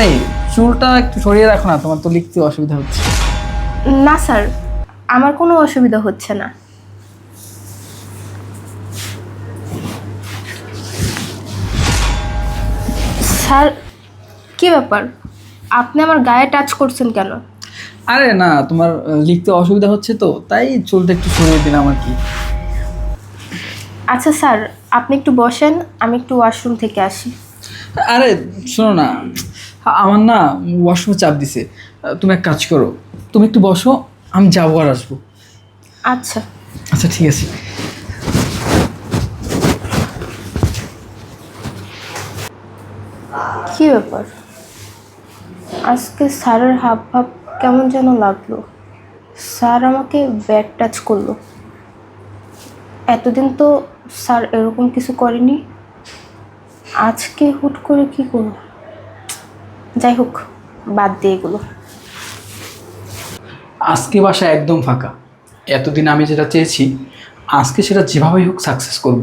আরে চুলটা একটু সরিয়ে রাখো না তোমার তো লিখতে অসুবিধা হচ্ছে। না স্যার আমার কোনো অসুবিধা হচ্ছে না। স্যার কি ব্যাপার? আপনি আমার গায়ে টাচ করছেন কেন? আরে না তোমার লিখতে অসুবিধা হচ্ছে তো তাই চুলটা একটু সরিয়ে দিলাম আর কি। আচ্ছা স্যার আপনি একটু বসেন আমি একটু ওয়াশরুম থেকে আসি। আরে শোনো না। আমার না ওয়াশরুমে চাপ দিছে। তুমি এক কাজ করো তুমি একটু বসো আমি যাব আর আসব। আচ্ছা। আচ্ছা ঠিক আছে। কি ব্যাপার? আজকে স্যারের হাব ভাব কেমন যেন লাগল। স্যার আমাকে ব্যাড টাচ করল। এতদিন তো স্যার এরকম কিছু করেনি। আজকে হুট করে কি করল যাই হোক, বাদ দিয়ে এগুলো। আজকে বাসা একদম ফাঁকা। এতদিন আমি যেটা চেয়েছি, আজকে সেটা যেভাবেই হোক সাকসেস করব।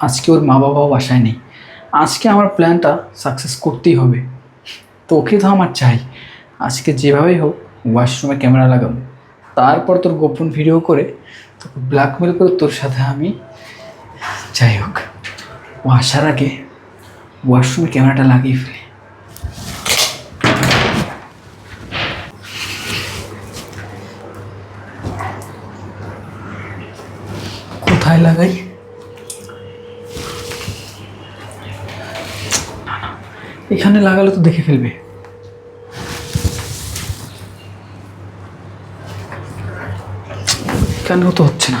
আজকে ওর মা বাবাও বাসায় নেই। আজকে আমার প্ল্যানটা সাকসেস করতেই হবে। তোকে তো আমার চাই। আজকে যেভাবেই হোক ওয়াশরুমে ক্যামেরা লাগাবো। তারপর তোর গোপন ভিডিও করে, তোকে ব্ল্যাকমেল করে তোর সাথে আমি যাই হোক। ও আসার আগে ওয়াশরুমে ক্যামেরাটা লাগিয়ে ফেলি। কোথায় লাগাই? এখানে লাগালে তো দেখে ফেলবে। এখানেও তো হচ্ছে না?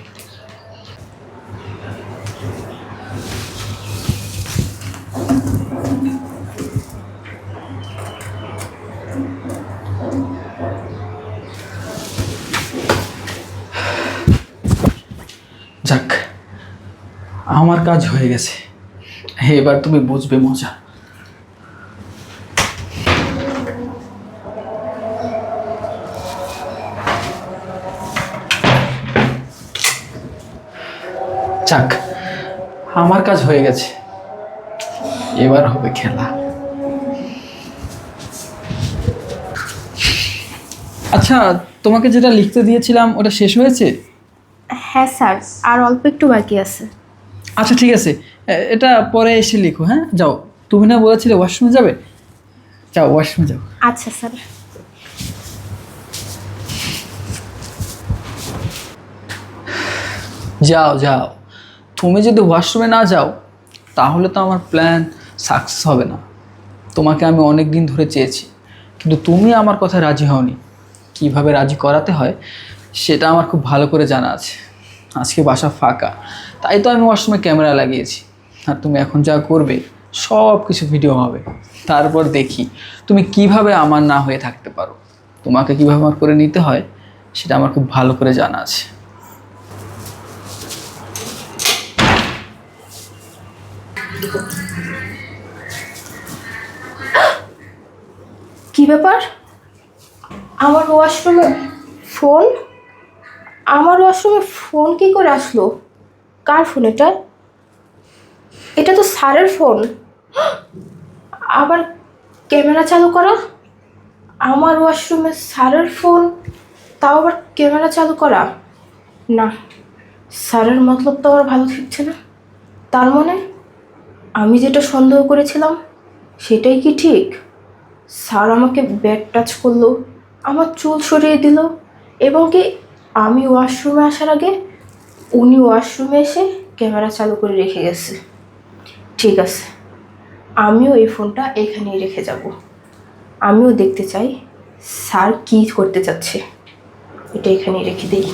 আমার কাজ হয়ে গেছে। এবার তুমি বুঝবে মজা। যাক, আমার কাজ হয়ে গেছে। এবার হবে খেলা। আচ্ছা তোমাকে যেটা লিখতে দিয়েছিলাম, ওটা শেষ হয়েছে? হ্যাঁ স্যার, আর অল্প একটু বাকি আছে। আচ্ছা ঠিক আছে। এটা পরে এসে লিখো হ্যাঁ? যাও। তুমি না বলেছিলে ওয়াশরুমে যাবে? যাও ওয়াশরুমে যাও। আচ্ছা স্যার। যাও যাও। তুমি যদি ওয়াশরুমে না যাও তাহলে তো আমার প্ল্যান সাকসেস হবে না। তোমাকে আমি অনেক দিন ধরে চেয়েছি কিন্তু তুমি আমার কথায় রাজি হওনি। কীভাবে রাজি করাতে হয় সেটা আমার খুব ভালো করে জানা আছে। আজকে বাসা ফাঁকা। তাই তো আমি ওয়াশরুমে ক্যামেরা লাগিয়েছি। আর তুমি এখন যা করবে সব কিছু ভিডিও হবে। তারপর দেখি, তুমি কীভাবে আমার না হয়ে থাকতে পারো? তোমাকে কীভাবে আমার করে নিতে হয়, সেটা আমার খুব ভালো করে জানা আছে। কি ব্যাপার? আমার ওয়াশরুমে ফোন আমার ওয়াশরুমে ফোন কি করে আসলো? কার ফোন এটা? এটা তো স্যারের ফোন আবার ক্যামেরা চালু করা? আমার ওয়াশরুমে স্যারের ফোন তাও আবার ক্যামেরা চালু করা? না, স্যারের মতলব তো আমার ভালো ঠিকছে না। তার মানে আমি যেটা সন্দেহ করেছিলাম, সেটাই কি ঠিক? স্যার আমাকে ব্যাড টাচ করল, আমার চুল সরিয়ে দিল, এবং কি আমি ওয়াশরুমে আসার আগে উনি ওয়াশরুমে এসে ক্যামেরা চালু করে রেখে গেছে। ঠিক আছে। আমিও এই ফোনটা এখানেই রেখে যাব। আমিও দেখতে চাই, স্যার কী করতে চাচ্ছে? এটা এখানেই রেখে দিই।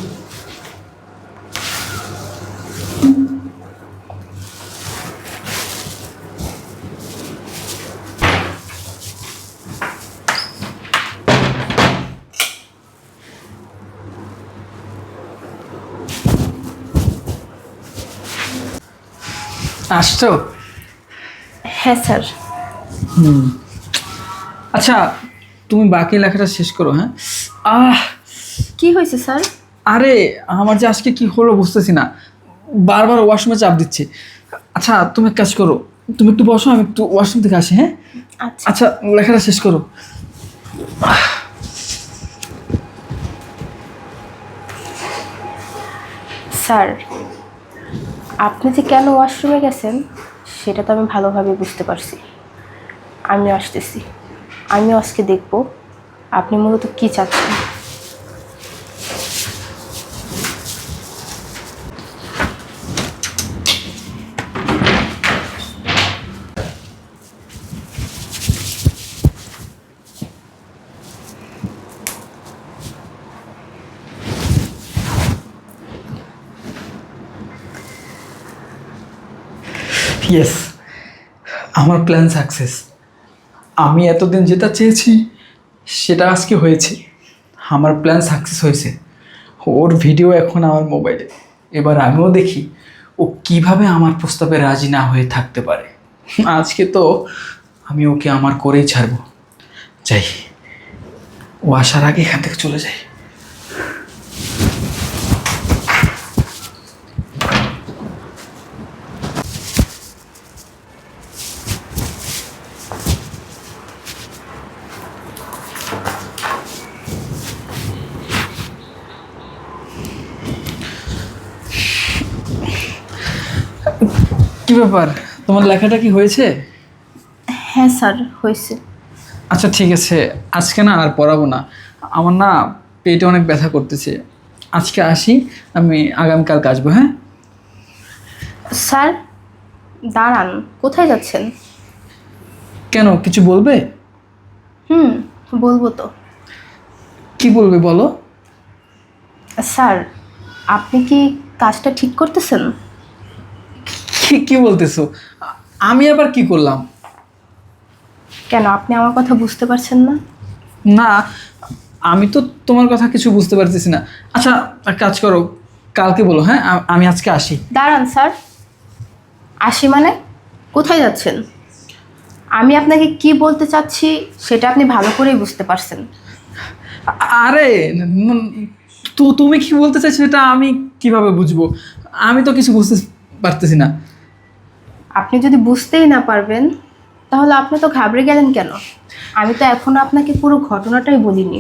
আসছো? হ্যাঁ স্যার। হুম। আচ্ছা তুমি বাকি লেখাটা শেষ করো হ্যাঁ? আহ! কি হয়েছে স্যার? আরে আমার যে আজকে কি হলো বুঝতেছি না। বারবার ওয়াশরুমে চাপ দিচ্ছে। আচ্ছা তুমি এক কাজ করো। তুমি একটু বসো আমি একটু ওয়াশরুম থেকে আসি হ্যাঁ? আচ্ছা। আচ্ছা লেখাটা শেষ করো। স্যার আপনি যে কেন ওয়াশরুমে গেছেন, সেটা তো আমি ভালোভাবে বুঝতে পারছি। আমি আসতেছি। আমি আজকে দেখব আপনি মূলত কী চাচ্ছেন। ইয়েস আমার প্ল্যান সাকসেস আমি এতদিন যেটা চেয়েছি, সেটা আজকে হয়েছে। আমার প্ল্যান সাকসেস হয়েছে। ওর ভিডিও এখন আমার মোবাইলে এবার আমিও দেখি, ও কীভাবে আমার প্রস্তাবে রাজি না হয়ে থাকতে পারে। আজকে তো আমি ওকে আমার করেই ছাড়বো। যাই, ও আসার আগে এখান থেকে চলে যাই। কি ব্যাপার? তোমার লেখাটা কি হয়েছে? হ্যাঁ স্যার হয়েছে। আচ্ছা ঠিক আছে। আজকে না আর পড়াবো না। আমার না পেটে অনেক ব্যথা করতেছে। আজকে আসি আমি আগামীকাল আসব হ্যাঁ? স্যার দাঁড়ান। কোথায় যাচ্ছেন? কেন কিছু বলবে? হুম বলব তো। কি বলবে বলো? স্যার আপনি কি কাজটা ঠিক করতেছেন? কি কি বলতেছো? আমি আবার কি করলাম? কেন আপনি আমার কথা বুঝতে পারছেন না? না আমি তো তোমার কথা কিছু বুঝতে পারতেছি না। আচ্ছা এক কাজ করো কালকে বলো হ্যাঁ? আ- আমি আজকে আসি। দাঁড়ান স্যার। আসি মানে? কোথায় যাচ্ছেন? আমি আপনাকে কি বলতে চাচ্ছি সেটা আপনি ভালো করেই বুঝতে পারছেন। আ- আরে ন- তো তুমি কি বলতে চাইছো এটা আমি কীভাবে বুঝব? আমি তো কিছু বুঝতে পারতেছি না। আপনি যদি বুঝতেই না পারবেন, তাহলে আপনি তো ঘাবড়ে গেলেন কেন? আমি তো এখনও আপনাকে পুরো ঘটনাটাই বলিনি।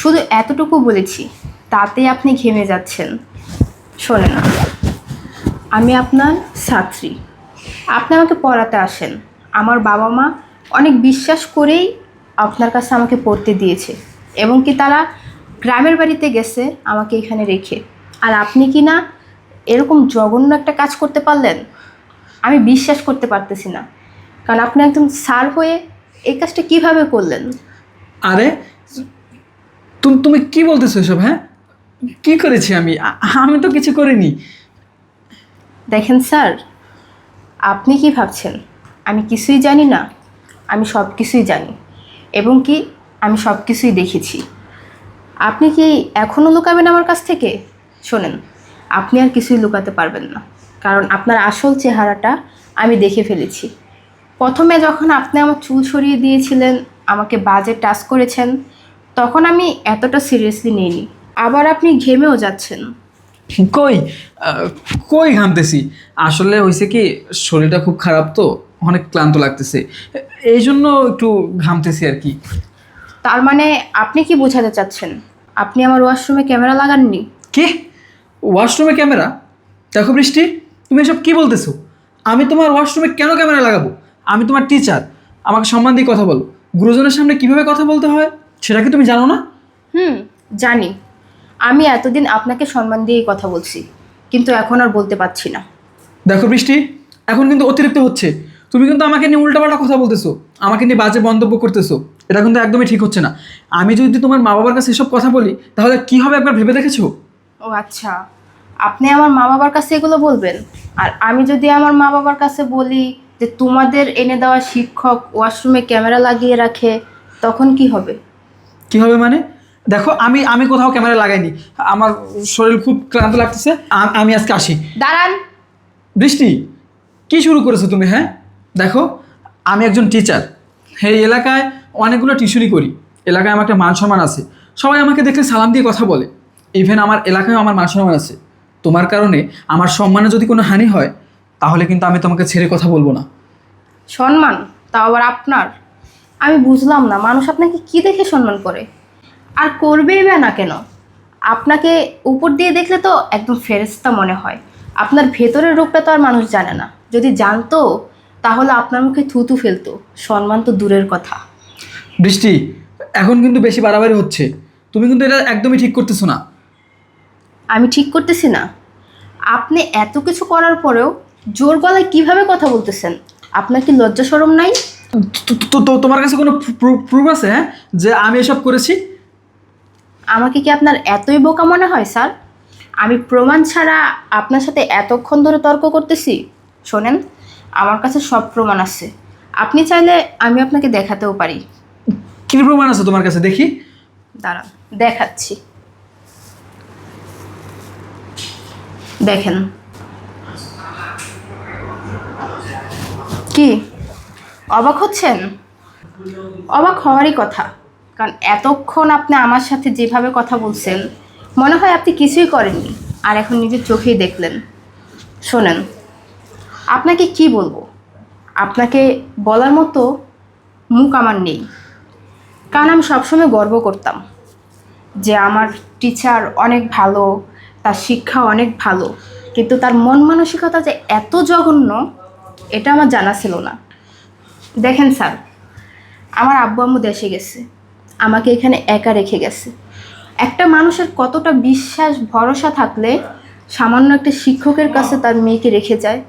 শুধু এতটুকু বলেছি, তাতেই আপনি ঘেমে যাচ্ছেন। শোনেন, আমি আপনার ছাত্রী। আপনি আমাকে পড়াতে আসেন। আমার বাবা মা অনেক বিশ্বাস করেই আপনার কাছে আমাকে পড়তে দিয়েছে এবং কি তারা গ্রামের বাড়িতে গেছে আমাকে এখানে রেখে। আর আপনি কি না এরকম জঘন্য একটা কাজ করতে পারলেন? আমি বিশ্বাস করতে পারতেছি না। কারণ আপনি একদম স্যার হয়ে এই কাজটা কীভাবে করলেন? আরে তুমি তুমি কি বলতেছো এসব হ্যাঁ? কি করেছি আমি? আমি তো কিছু করিনি। দেখেন স্যার আপনি কি ভাবছেন? আমি কিছুই জানি না আমি সব কিছুই জানি এবং কি আমি সব কিছুই দেখেছি। আপনি কি এখনও লুকাবেন আমার কাছ থেকে? শোনেন আপনি আর কিছুই লুকাতে পারবেন না। কারণ আপনার আসল চেহারাটা আমি দেখে ফেলেছি। প্রথমে যখন আপনি আমার চুল সরিয়ে দিয়েছিলেন আমাকে বাজে টাচ করেছেন তখন আমি এতটা সিরিয়াসলি নিইনি। আবার আপনি ঘেমেও যাচ্ছেন। কই? কই ঘামতেছি? আসলে হয়েছে কি শরীরটা খুব খারাপ তো অনেক ক্লান্ত লাগতেছে। এই জন্য একটু ঘামতেছি আর কি। তার মানে আপনি কি বোঝাতে চাচ্ছেন? আপনি আমার ওয়াশরুমে ক্যামেরা লাগাননি? কি? ওয়াশরুমে ক্যামেরা? দেখো বৃষ্টি। তুমি এসব কী বলতেছো? আমি তোমার ওয়াশরুমে কেন ক্যামেরা লাগাবো? আমি তোমার টিচার আমাকে সম্মান দিয়ে কথা বলো। গুরুজনের সামনে কীভাবে কথা বলতে হয় সেটা কি তুমি জানো না? হুম জানি। আমি এতদিন আপনাকে সম্মান দিয়েই কথা বলছি কিন্তু এখন আর বলতে পারছি না। দেখো বৃষ্টি এখন কিন্তু অতিরিক্ত হচ্ছে। তুমি কিন্তু আমাকে নিয়ে উল্টাপাল্টা কথা বলতেছো আমাকে নিয়ে বাজে মন্তব্য করতেছো। এটা কিন্তু একদমই ঠিক হচ্ছে না। আমি যদি তোমার মা বাবার কাছে এসব কথা বলি তাহলে কি হবে একবার ভেবে দেখেছ? ও আচ্ছা। আপনি আমার মা বাবার কাছে এগুলো বলবেন? আর আমি যদি আমার মা বাবার কাছে বলি যে তোমাদের এনে দেওয়া শিক্ষক ওয়াশরুমে ক্যামেরা লাগিয়ে রাখে তখন কি হবে? কি হবে মানে? দেখো আমি আমি কোথাও ক্যামেরা লাগাইনি। আমার শরীর খুব ক্লান্ত লাগতেছে। আমি আজকে আসি। দাঁড়ান। বৃষ্টি কি শুরু করেছ তুমি হ্যাঁ? দেখো আমি একজন টিচার এই এলাকায় অনেকগুলো টিউশনই করি। এলাকায় আমার একটা মান সম্মান আছে। সবাই আমাকে দেখলে সালাম দিয়ে কথা বলে। ইভেন আমার এলাকায় আমার মান সম্মান আছে। তোমার কারণে আমার সম্মানে যদি কোনো হানি হয় তাহলে কিন্তু আমি তোমাকে ছেড়ে কথা বলব না। সম্মান তাও আবার আপনার? আমি বুঝলাম না মানুষ আপনাকে কি দেখে সম্মান করে? আর করবেই বা না কেন? আপনাকে উপর দিয়ে দেখলে তো একদম ফেরেস্তা মনে হয়। আপনার ভেতরের রূপটা তো আর মানুষ জানে না। যদি জানতো তাহলে আপনার মুখে থুতু ফেলতো। সম্মান তো দূরের কথা। বৃষ্টি এখন কিন্তু বেশি বাড়াবাড়ি হচ্ছে। তুমি কিন্তু এটা একদমই ঠিক করতেছো না। আমি ঠিক করতেছি না। আপনি এত কিছু করার পরেও জোর গলায় কীভাবে কথা বলতেছেন? আপনার কি লজ্জা সরম নাই? তো- তো- তোমার কাছে কোনো প্রুফ আছে হ্যাঁ? যে আমি এসব করেছি? আমাকে কি আপনার এতই বোকা মনে হয় স্যার? আমি প্রমাণ ছাড়া আপনার সাথে এতক্ষণ ধরে তর্ক করতেছি? শোনেন আমার কাছে সব প্রমাণ আছে। আপনি চাইলে আমি আপনাকে দেখাতেও পারি। কি প্রমাণ আছে তোমার কাছে? দেখি। দাঁড়ান দেখাচ্ছি। দেখেন। কি? অবাক হচ্ছেন? অবাক হওয়ারই কথা। কারণ এতক্ষণ আপনি আমার সাথে যেভাবে কথা বলছেন, মনে হয় আপনি কিছুই করেননি, আর এখন নিজের চোখেই দেখলেন। শোনেন, আপনাকে কি বলব? আপনাকে বলার মতো মুখ আমার নেই। কারণ আমি সবসময় গর্ব করতাম যে আমার টিচার অনেক ভালো তার শিক্ষা অনেক ভালো, কিন্তু তার মন মানসিকতা যে এত জঘন্য, এটা আমার জানা ছিল না। দেখেন স্যার, আমার আব্বু আম্মু দেশে গেছে, আমাকে এখানে একা রেখে গেছে। একটা মানুষের কতটা বিশ্বাস, ভরসা থাকলে সামান্য একটা শিক্ষকের কাছে তার মেয়েকে রেখে যায়।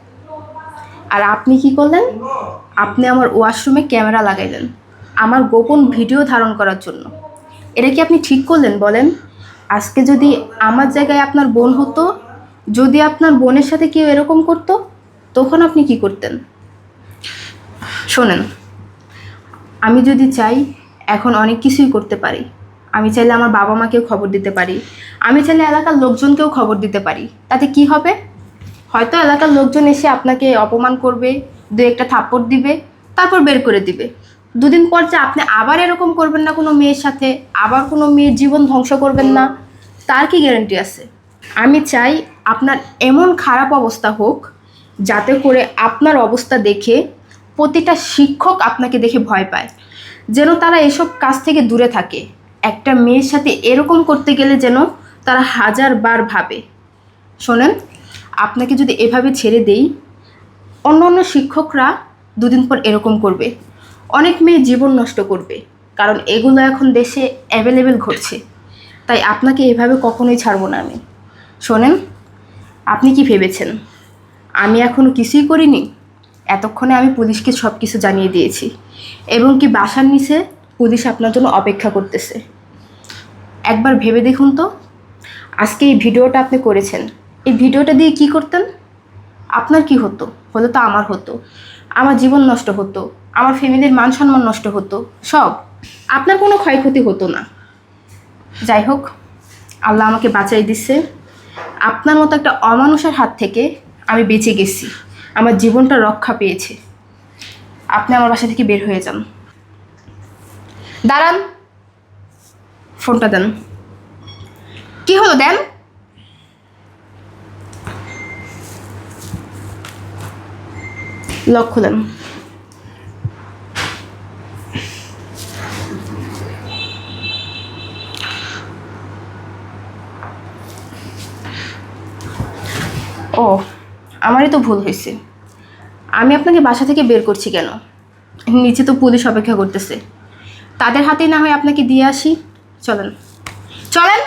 আর আপনি কি করলেন? আপনি আমার ওয়াশরুমে ক্যামেরা লাগাইলেন, আমার গোপন ভিডিও ধারণ করার জন্য। এটা কি আপনি ঠিক করলেন, বলেন? আজকে যদি আমার জায়গায় আপনার বোন হতো, যদি আপনার বোনের সাথে কেউ এরকম করতো, তখন আপনি কি করতেন? শোনেন, আমি যদি চাই, এখন অনেক কিছুই করতে পারি। আমি চাইলে আমার বাবা মাকেও খবর দিতে পারি। আমি চাইলে এলাকার লোকজনকেও খবর দিতে পারি। তাতে কি হবে? হয়তো এলাকার লোকজন এসে আপনাকে অপমান করবে, দু একটা থাপ্পড় দিবে, তারপর বের করে দিবে। দুদিন পর যে আপনি আবার এরকম করবেন না কোনো মেয়ের সাথে, আবার কোনো মেয়ের জীবন ধ্বংস করবেন না, তার কি গ্যারান্টি আছে? আমি চাই আপনার এমন খারাপ অবস্থা হোক, যাতে করে আপনার অবস্থা দেখে প্রতিটা শিক্ষক আপনাকে দেখে ভয় পায়। যেন তারা এসব কাজ থেকে দূরে থাকে। একটা মেয়ের সাথে এরকম করতে গেলে যেন তারা হাজার বার ভাবে। শোনেন, আপনাকে যদি এভাবে ছেড়ে দেই অন্য অন্য শিক্ষকরা দুদিন পর এরকম করবে। অনেক মেয়ে জীবন নষ্ট করবে, কারণ এগুলো এখন দেশে অ্যাভেলেবেল ঘটছে। তাই আপনাকে এভাবে কখনোই ছাড়বো না আমি। শোনেন, আপনি কি ভেবেছেন? আমি এখনও কিছুই করিনি? এতক্ষণে আমি পুলিশকে সব কিছু জানিয়ে দিয়েছি, এবং কি বাসার নিচে পুলিশ আপনার জন্য অপেক্ষা করতেছে? একবার ভেবে দেখুন তো। আজকে এই ভিডিওটা আপনি করেছেন। এই ভিডিওটা দিয়ে কি করতেন? আপনার কি হতো? হলে তো আমার হতো। আমার জীবন নষ্ট হতো। আমার ফ্যামিলির মান সম্মান নষ্ট হতো। সব। আপনার কোনো ক্ষয়ক্ষতি হতো না। যাই হোক, আল্লাহ আমাকে বাঁচাই দিচ্ছে আপনার মতো একটা অমানুষের হাত থেকে আমি বেঁচে গেছি। আমার জীবনটা রক্ষা পেয়েছে। আপনি আমার বাসা থেকে বের হয়ে যান। দাঁড়ান। ফোনটা দেন। কি হলো, দেন? লক খুলেন ও, আমারই তো ভুল হয়েছে। আমি আপনাকে বাসা থেকে বের করছি কেন? নিচে তো পুলিশ অপেক্ষা করতেছে। তাদের হাতেই না হয় আপনাকে দিয়ে আসি? চলেন। চলেন!